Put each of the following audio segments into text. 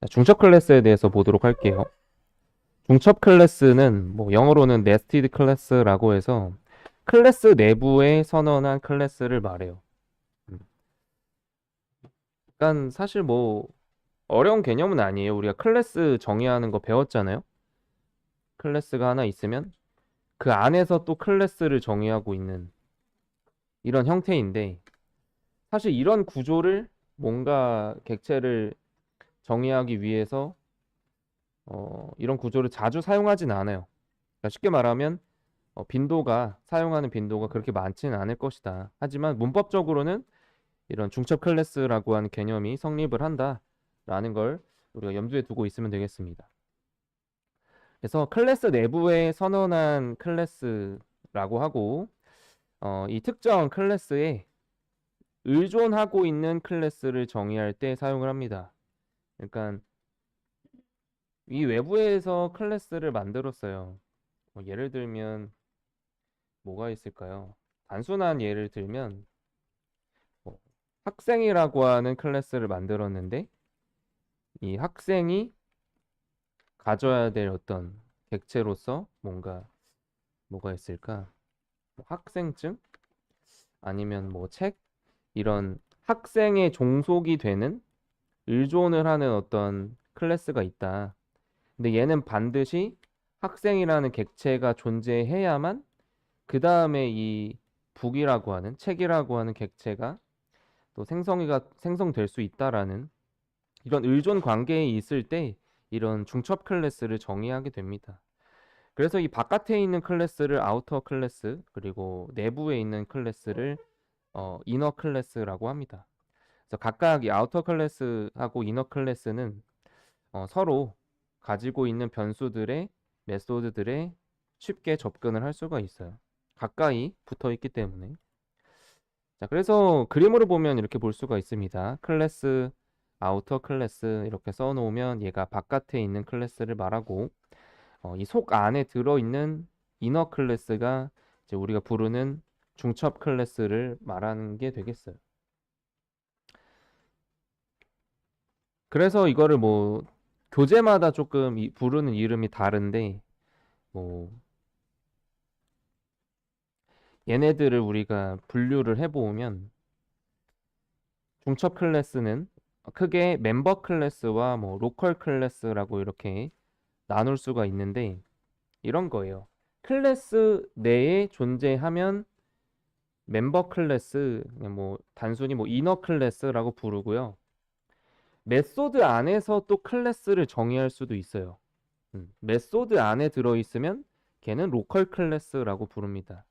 자, 중첩 클래스에 대해서 보도록 할게요. 중첩 클래스는 뭐 영어로는 nested 클래스라고 해서 클래스 내부에 선언한 클래스를 말해요. 음. 그러니까 사실 뭐 어려운 개념은 아니에요. 우리가 클래스 정의하는 거 배웠잖아요. 클래스가 하나 있으면 그 안에서 또 클래스를 정의하고 있는 이런 형태인데 사실 이런 구조를 뭔가 객체를 정의하기 위해서 어, 이런 구조를 자주 사용하진 않아요. 그러니까 쉽게 말하면 어, 빈도가 사용하는 빈도가 그렇게 많지는 않을 것이다. 하지만 문법적으로는 이런 중첩 클래스라고 하는 개념이 성립을 한다 라는 걸 우리가 염두에 두고 있으면 되겠습니다. 그래서 클래스 내부에 선언한 클래스라고 하고 어, 이 특정 클래스에 의존하고 있는 클래스를 정의할 때 사용을 합니다. 그러니까 이 외부에서 클래스를 만들었어요. 뭐 예를 들면 뭐가 있을까요? 단순한 예를 들면 뭐 학생이라고 하는 클래스를 만들었는데 이 학생이 가져야 될 어떤 객체로서 뭔가 뭐가 있을까? 뭐 학생증? 아니면 뭐 책? 이런 학생의 종속이 되는 의존을 하는 어떤 클래스가 있다. 근데 얘는 반드시 학생이라는 객체가 존재해야만 그 다음에 이 북이라고 하는 책이라고 하는 객체가 또 생성이가 생성될 수 있다라는 이런 의존 관계에 있을 때 이런 중첩 클래스를 정의하게 됩니다. 그래서 이 바깥에 있는 클래스를 아우터 클래스 그리고 내부에 있는 클래스를 어, 이너 클래스라고 합니다. 그래서 각각 이 아우터 클래스하고 이너 클래스는 어, 서로 가지고 있는 변수들의 메소드들에 쉽게 접근을 할 수가 있어요. 가까이 붙어 있기 때문에. 자, 그래서 그림으로 보면 이렇게 볼 수가 있습니다. 클래스, 아우터 클래스 이렇게 써 놓으면 얘가 바깥에 있는 클래스를 말하고 어, 이속 안에 들어 있는 이너 클래스가 이제 우리가 부르는 중첩 클래스를 말하는 게 되겠어요. 그래서 이거를 뭐 교재마다 조금 이- 부르는 이름이 다른데 뭐 얘네들을 우리가 분류를 해보면 중첩 클래스는 크게 멤버 클래스와 뭐 로컬 클래스라고 이렇게 나눌 수가 있는데 이런 거예요. 클래스 내에 존재하면 멤버 클래스 뭐 단순히 뭐 이너 클래스라고 부르고요. 메소드 안에서 또 클래스를 정의할 수도 있어요. 음, 메소드 안에 들어 있으면 걔는 로컬 클래스라고 부릅니다.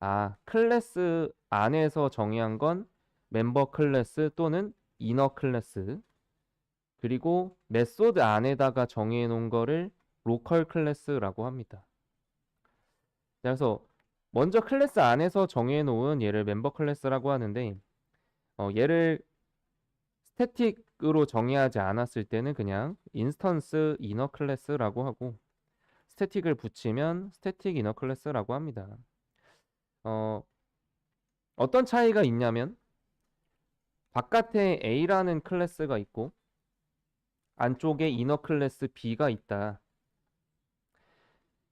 아, 클래스 안에서 정의한 건 멤버 클래스 또는 이너 클래스. 그리고 메소드 안에다가 정의해 놓은 거를 로컬 클래스라고 합니다. 그래서 먼저 클래스 안에서 정해 놓은 얘를 멤버 클래스라고 하는데 어, 얘를 스태틱으로 정의하지 않았을 때는 그냥 인스턴스 이너 클래스라고 하고 스태틱을 붙이면 스태틱 이너 클래스라고 합니다. 어, 어떤 차이가 있냐면 바깥에 A라는 클래스가 있고 안쪽에 이너 클래스 B가 있다.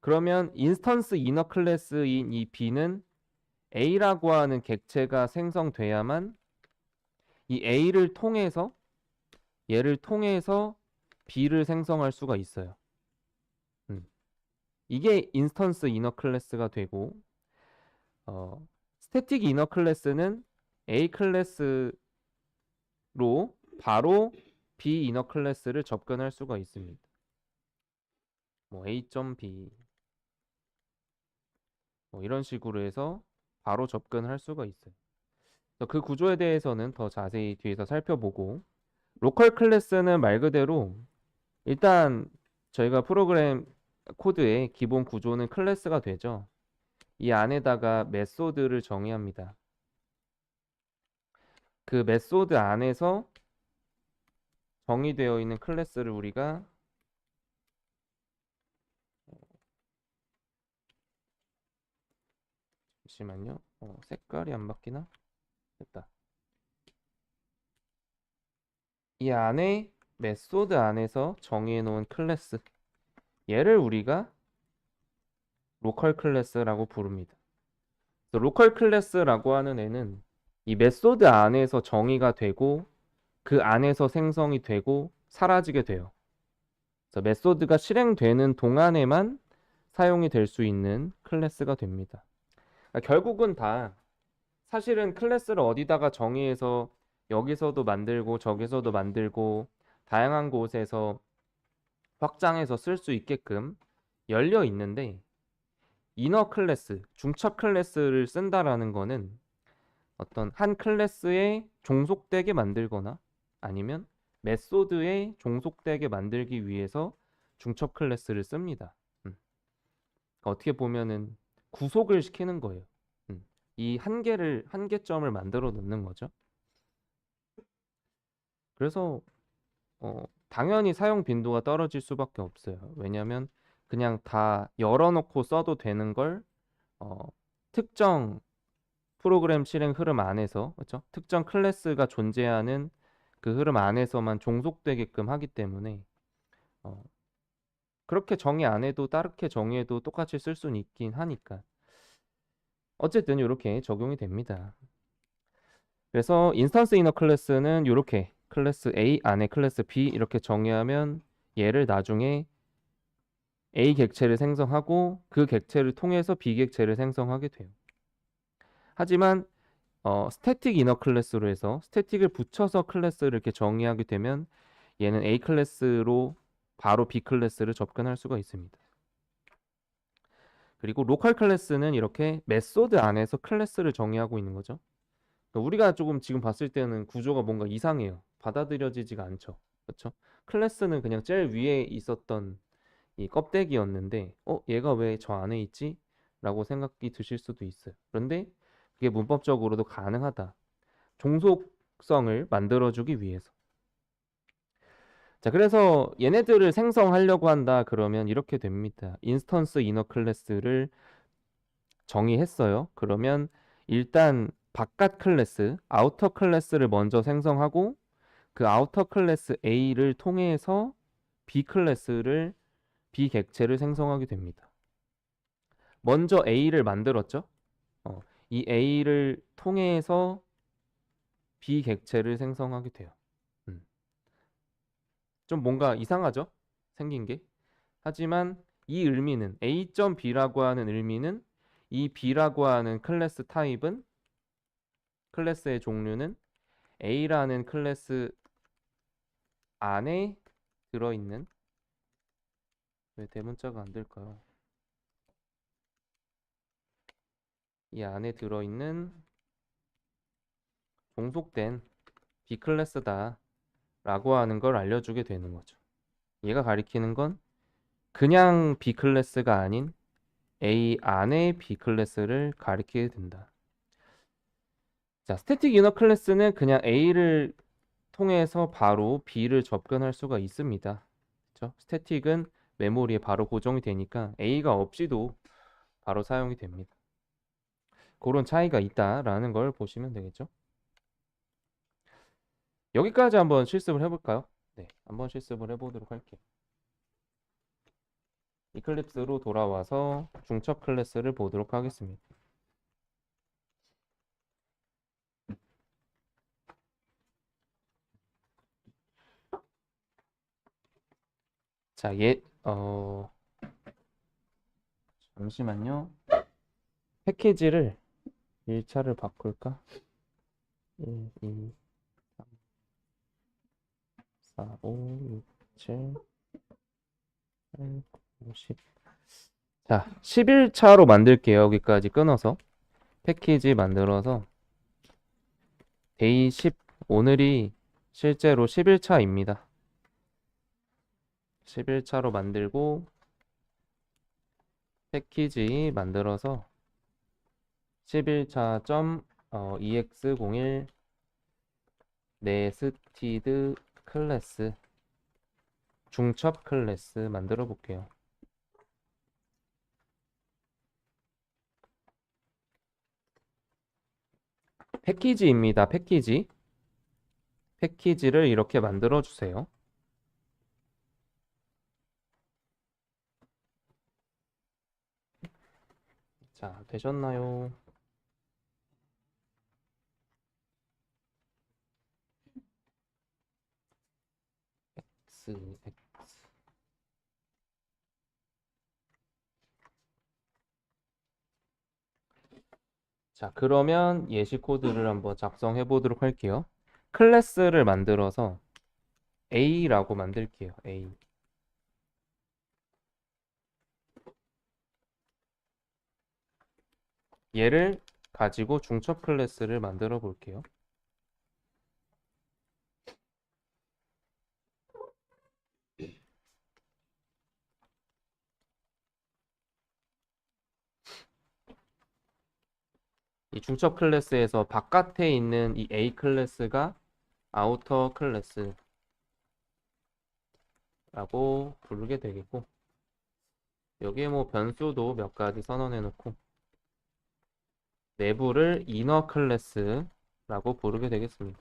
그러면 인스턴스 이너 클래스인 이 B는 A라고 하는 객체가 생성돼야만 이 A를 통해서 얘를 통해서 B를 생성할 수가 있어요. 음. 이게 인스턴스 이너 클래스가 되고 어, 스태틱 이너 클래스는 A 클래스 로 바로 B 이너 클래스를 접근할 수가 있습니다. 뭐 A.B 뭐 이런 식으로 해서 바로 접근할 수가 있어요. 그 구조에 대해서는 더 자세히 뒤에서 살펴보고 로컬 클래스는 말 그대로 일단 저희가 프로그램 코드의 기본 구조는 클래스가 되죠. 이 안에다가 메소드를 정의합니다. 그 메소드 안에서 정의되어 있는 클래스를 우리가 잠시만요. 어, 색깔이 안 바뀌나? 됐다. 이 안에 메소드 안에서 정의해 놓은 클래스 얘를 우리가 로컬 클래스라고 부릅니다. 로컬 클래스라고 하는 애는 이 메소드 안에서 정의가 되고 그 안에서 생성이 되고 사라지게 돼요. 그래서 메소드가 실행되는 동안에만 사용이 될 수 있는 클래스가 됩니다. 그러니까 결국은 다 사실은 클래스를 어디다가 정의해서 여기서도 만들고 저기서도 만들고 다양한 곳에서 확장해서 쓸 수 있게끔 열려 있는데 이너 클래스, 중첩 클래스를 쓴다라는 거는 어떤 한 클래스에 종속되게 만들거나 아니면 메소드에 종속되게 만들기 위해서 중첩 클래스를 씁니다. 음. 그러니까 어떻게 보면은 구속을 시키는 거예요. 음. 이 한계를 한계점을 만들어 놓는 거죠. 그래서 어, 당연히 사용 빈도가 떨어질 수밖에 없어요. 왜냐하면 그냥 다 열어놓고 써도 되는 걸 어, 특정 프로그램 실행 흐름 안에서 그렇죠? 특정 클래스가 존재하는 그 흐름 안에서만 종속되게끔 하기 때문에 어, 그렇게 정의 안 해도 다르게 정의해도 똑같이 쓸 수는 있긴 하니까 어쨌든 이렇게 적용이 됩니다. 그래서 인스턴스 이너 클래스는 이렇게 클래스 A 안에 클래스 B 이렇게 정의하면 얘를 나중에 A 객체를 생성하고 그 객체를 통해서 B 객체를 생성하게 돼요. 하지만 어, 스태틱 이너 클래스로 해서 스태틱을 붙여서 클래스를 이렇게 정의하게 되면 얘는 A 클래스로 바로 B 클래스를 접근할 수가 있습니다. 그리고 로컬 클래스는 이렇게 메소드 안에서 클래스를 정의하고 있는 거죠. 그러니까 우리가 조금 지금 봤을 때는 구조가 뭔가 이상해요. 받아들여지지가 않죠. 그렇죠? 클래스는 그냥 제일 위에 있었던 이 껍데기였는데 어 얘가 왜 저 안에 있지? 라고 생각이 드실 수도 있어요. 그런데 그게 문법적으로도 가능하다. 종속성을 만들어주기 위해서. 자, 그래서 얘네들을 생성하려고 한다 그러면 이렇게 됩니다. 인스턴스 이너 클래스를 정의했어요. 그러면 일단 바깥 클래스, 아우터 클래스를 먼저 생성하고 그 아우터 클래스 A를 통해서 B 클래스를 B 객체를 생성하게 됩니다. 먼저 A를 만들었죠. 어, 이 A를 통해서 B 객체를 생성하게 돼요. 음. 좀 뭔가 이상하죠? 생긴 게. 하지만 이 의미는 A.B라고 하는 의미는 이 B라고 하는 클래스 타입은 클래스의 종류는 A라는 클래스 안에 들어있는 왜 대문자가 안 될까요? 이 안에 들어있는 종속된 B 클래스다 라고 하는 걸 알려주게 되는 거죠. 얘가 가리키는 건 그냥 B 클래스가 아닌 A 안에 B 클래스를 가리키게 된다. 자, 스태틱 이너 클래스는 그냥 A를 통해서 바로 B를 접근할 수가 있습니다. 그렇죠? 스태틱은 메모리에 바로 고정이 되니까 A가 없이도 바로 사용이 됩니다. 그런 차이가 있다라는 걸 보시면 되겠죠. 여기까지 한번 실습을 해볼까요? 네, 한번 실습을 해보도록 할게요. 이클립스로 돌아와서 중첩 클래스를 보도록 하겠습니다. 자, 얘, 어, 잠시만요. 패키지를 1차를 바꿀까? 1, 2, 3, 4, 5, 6, 7, 8, 9, 10. 자, 11차로 만들게요. 여기까지 끊어서. 패키지 만들어서 데이 10, 오늘이 실제로 11차입니다. 11차로 만들고 패키지 만들어서 11차 점 어, ex01 네스티드 클래스 중첩 클래스 만들어 볼게요. 패키지입니다. 패키지. 패키지를 이렇게 만들어 주세요. 자, 되셨나요? X. 자, 그러면 예시 코드를 한번 작성해 보도록 할게요. 클래스를 만들어서 A라고 만들게요. A. 얘를 가지고 중첩 클래스를 만들어 볼게요. 이 중첩 클래스에서 바깥에 있는 이 A 클래스가 아우터 클래스라고 부르게 되겠고 여기에 뭐 변수도 몇 가지 선언해 놓고 내부를 이너 클래스라고 부르게 되겠습니다.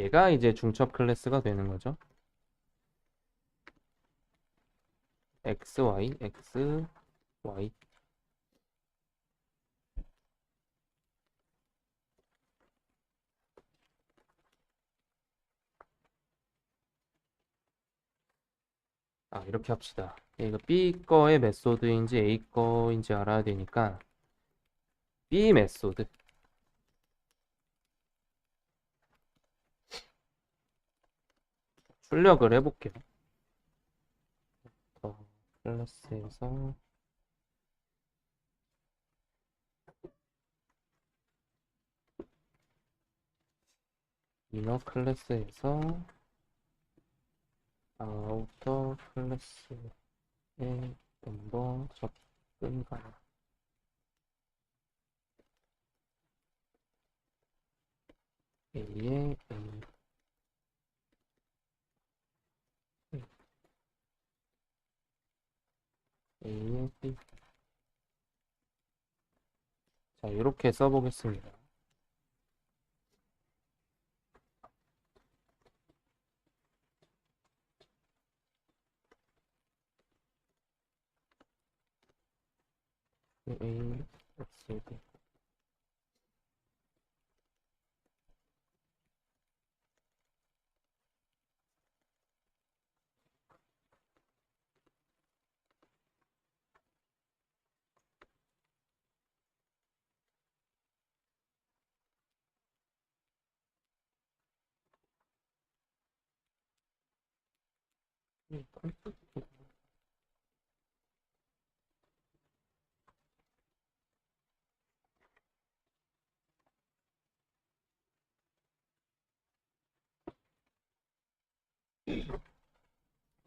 얘가 이제 중첩 클래스가 되는 거죠. x, y, x, y. 아, 이렇게 합시다. 이거 B 거의 메소드인지 A 거인지 알아야 되니까 B 메소드. 출력을 해볼게요. 더 클래스에서 이너 클래스에서 아우터 클래스에 좀더 접근 가능. A에 A B 자 이렇게 써보겠습니다. A, X, D.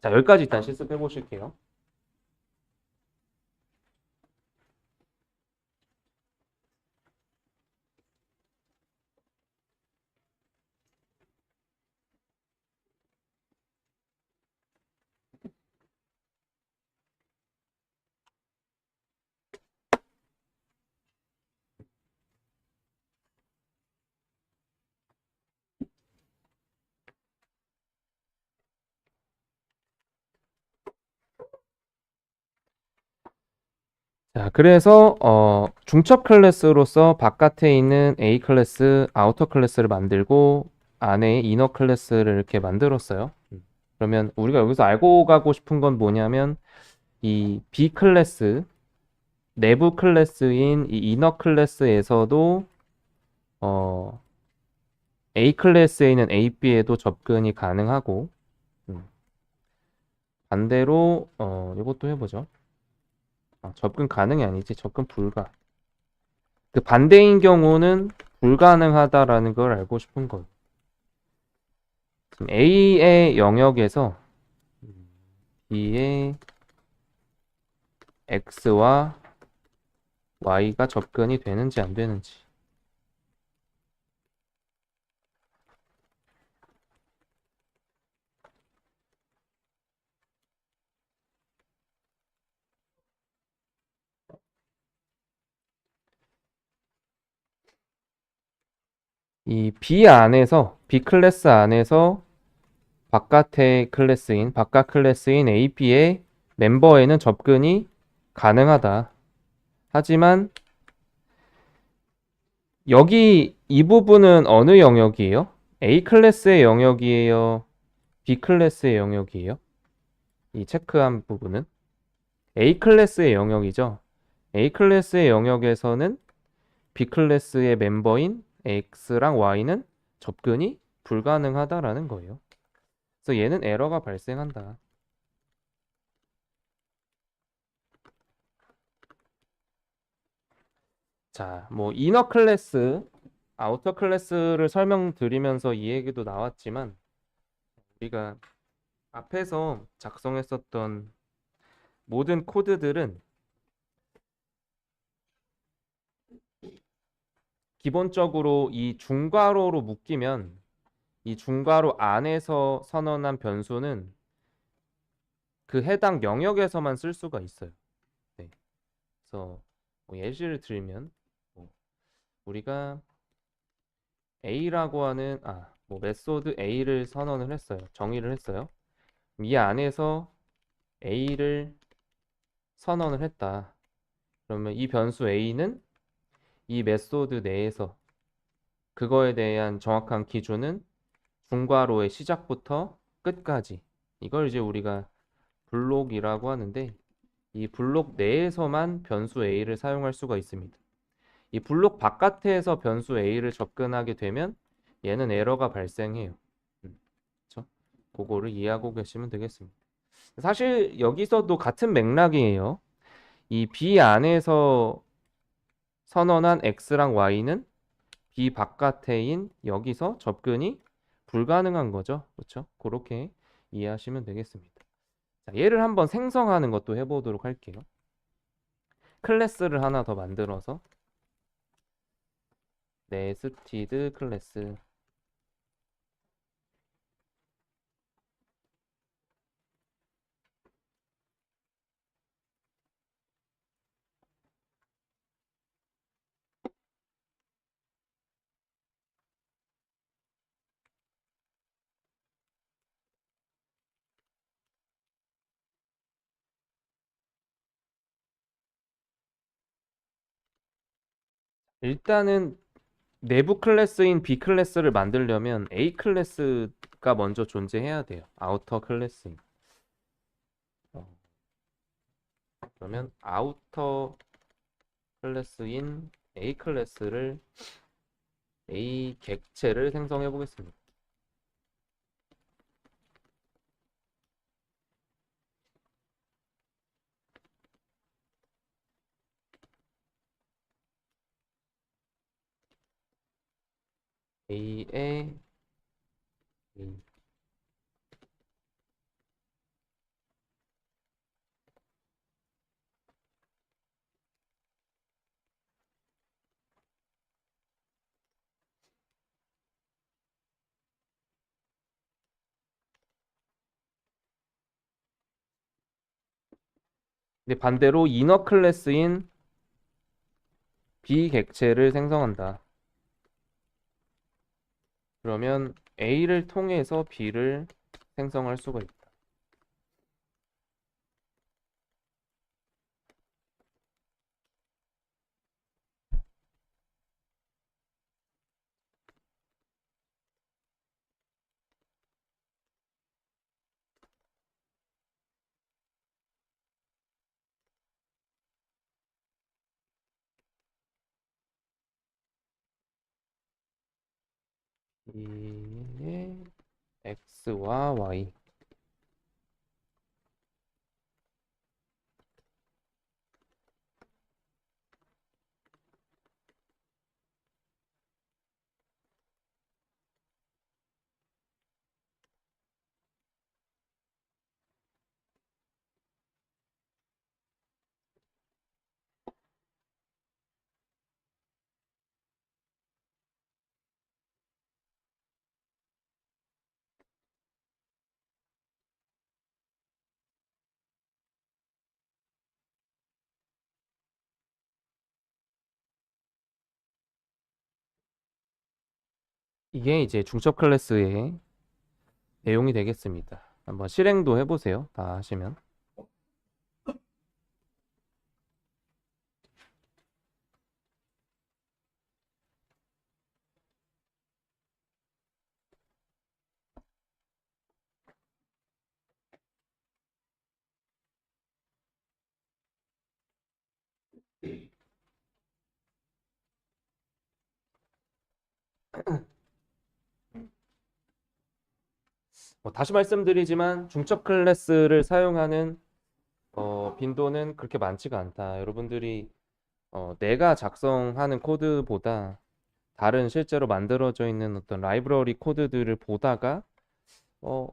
자, 여기까지 일단 실습해 보실게요. 자, 그래서 어, 중첩 클래스로서 바깥에 있는 A 클래스, 아우터 클래스를 만들고 안에 이너 클래스를 이렇게 만들었어요. 그러면 우리가 여기서 알고 가고 싶은 건 뭐냐면 이 B 클래스, 내부 클래스인 이 이너 클래스에서도 어, A 클래스에 있는 A, B에도 접근이 가능하고 음. 반대로 어, 이것도 해보죠. 아, 접근 가능이 아니지. 접근 불가. 그 반대인 경우는 불가능하다라는 걸 알고 싶은 거예요 지금 A의 영역에서 B의 x와 y가 접근이 되는지 안 되는지. 이 B 안에서 B 클래스 안에서 바깥의 클래스인 바깥 클래스인 AP의 멤버에는 접근이 가능하다. 하지만 여기 이 부분은 어느 영역이에요? A 클래스의 영역이에요? B 클래스의 영역이에요? 이 체크한 부분은 A 클래스의 영역이죠. A 클래스의 영역에서는 B 클래스의 멤버인 X랑 Y는 접근이 불가능하다라는 거예요. 그래서 얘는 에러가 발생한다. 자, 뭐 이너 클래스, 아우터 클래스를 설명드리면서 이 얘기도 나왔지만 우리가 앞에서 작성했었던 모든 코드들은 기본적으로 이 중괄호로 묶이면 이 중괄호 안에서 선언한 변수는 그 해당 영역에서만 쓸 수가 있어요. 네. 그래서 뭐 예시를 들면 뭐 우리가 A라고 하는 아, 뭐 메소드 A를 선언을 했어요. 정의를 했어요. 이 안에서 A를 선언을 했다. 그러면 이 변수 A는 이 메소드 내에서 그거에 대한 정확한 기준은 중괄호의 시작부터 끝까지 이걸 이제 우리가 블록이라고 하는데 이 블록 내에서만 변수 A를 사용할 수가 있습니다. 이 블록 바깥에서 변수 A를 접근하게 되면 얘는 에러가 발생해요. 음, 그렇죠? 그거를 이해하고 계시면 되겠습니다. 사실 여기서도 같은 맥락이에요. 이 B 안에서 선언한 X랑 Y는 B 바깥에인 여기서 접근이 불가능한 거죠. 그렇죠? 그렇게 이해하시면 되겠습니다. 자, 얘를 한번 생성하는 것도 해보도록 할게요. 클래스를 하나 더 만들어서 네스티드 클래스 일단은 내부 클래스인 B 클래스를 만들려면 A 클래스가 먼저 존재해야 돼요. 아우터 클래스. 어. 그러면 아우터 클래스인 A 클래스를 A 객체를 생성해 보겠습니다. A의 A. 근데 반대로 이너 클래스인 B 객체를 생성한다. 그러면 A를 통해서 B를 생성할 수가 있다. B의 X와 Y 이게 이제 중첩 클래스의 내용이 되겠습니다. 한번 실행도 해보세요. 다 하시면. 뭐 다시 말씀드리지만 중첩 클래스를 사용하는 어, 빈도는 그렇게 많지가 않다. 여러분들이 어, 내가 작성하는 코드보다 다른 실제로 만들어져 있는 어떤 라이브러리 코드들을 보다가 어,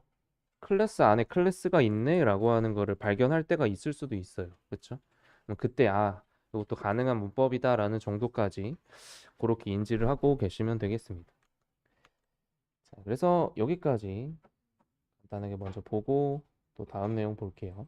클래스 안에 클래스가 있네 라고 하는 거를 발견할 때가 있을 수도 있어요. 그렇죠? 그때 아, 이것도 가능한 문법이다 라는 정도까지 그렇게 인지를 하고 계시면 되겠습니다. 자, 그래서 여기까지 간단하게 먼저 보고 또 다음 내용 볼게요.